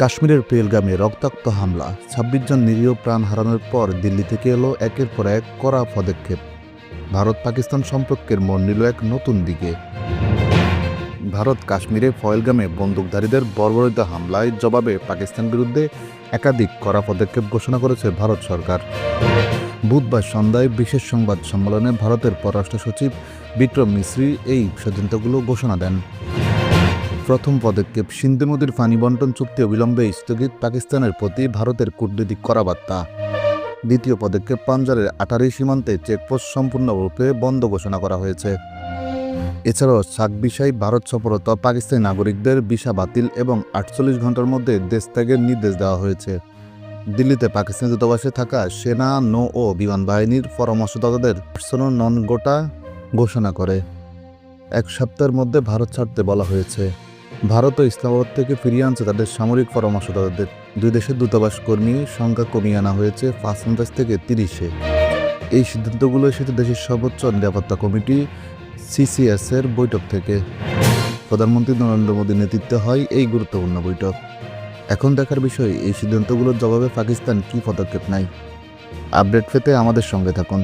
কাশ্মীরের পেলগামে রক্তাক্ত হামলা। ছাব্বিশ জন নিরীহ প্রাণ হারানোর পর দিল্লি থেকে এলো একের পর এক কড়া পদক্ষেপ। ভারত পাকিস্তান সম্পর্কের মন নিল এক নতুন দিকে। ভারত কাশ্মীরে ফয়েলগামে বন্দুকধারীদের বর্বরিত হামলায় জবাবে পাকিস্তান বিরুদ্ধে একাধিক কড়া পদক্ষেপ ঘোষণা করেছে ভারত সরকার। বুধবার সন্ধ্যায় বিশেষ সংবাদ সম্মেলনে ভারতের পররাষ্ট্র সচিব বিক্রম মিশ্রি এই সিদ্ধান্তগুলো ঘোষণা দেন। প্রথম পদক্ষেপ সিন্ধু নদীর পানি বন্টন চুক্তি অবিলম্বে স্থগিত পাকিস্তানের প্রতি ভারতের কূটনৈতিক করাবার্তা দ্বিতীয় পদক্ষেপ পাঞ্জাবের আটারি সীমান্তে চেকপোস্ট সম্পূর্ণরূপে বন্ধ ঘোষণা করা হয়েছে। এছাড়াও সাক বিষয় ভারত সফরত পাকিস্তানি নাগরিকদের ভিসা বাতিল এবং আটচল্লিশ ঘণ্টার মধ্যে দেশ ত্যাগের নির্দেশ দেওয়া হয়েছে। দিল্লিতে পাকিস্তানি দূতাবাসে থাকা সেনা, নৌ ও বিমান বাহিনীর পরামর্শদাতাদের পার্সোনাল নন গোটা ঘোষণা করে। এক সপ্তাহের মধ্যে ভারত ছাড়তে বলা হয়েছে। ভারত ও ইসলামাবাদ থেকে ফিরিয়ে আনছে তাদের সামরিক পরামর্শদাতাদের দুই দেশের দূতাবাস কর্মী, সংখ্যা কমিয়ে আনা হয়েছে পাঁচ পার্সেন্টেজ থেকে তিরিশে। এই সিদ্ধান্তগুলো এসেছে দেশের সর্বোচ্চ নিরাপত্তা কমিটি সিসিএস এর বৈঠক থেকে। প্রধানমন্ত্রী নরেন্দ্র মোদীর নেতৃত্বে হয় এই গুরুত্বপূর্ণ বৈঠক। এখন দেখার বিষয়, এই সিদ্ধান্তগুলোর জবাবে পাকিস্তান কী পদক্ষেপ নেয়? আপডেট পেতে আমাদের সঙ্গে থাকুন।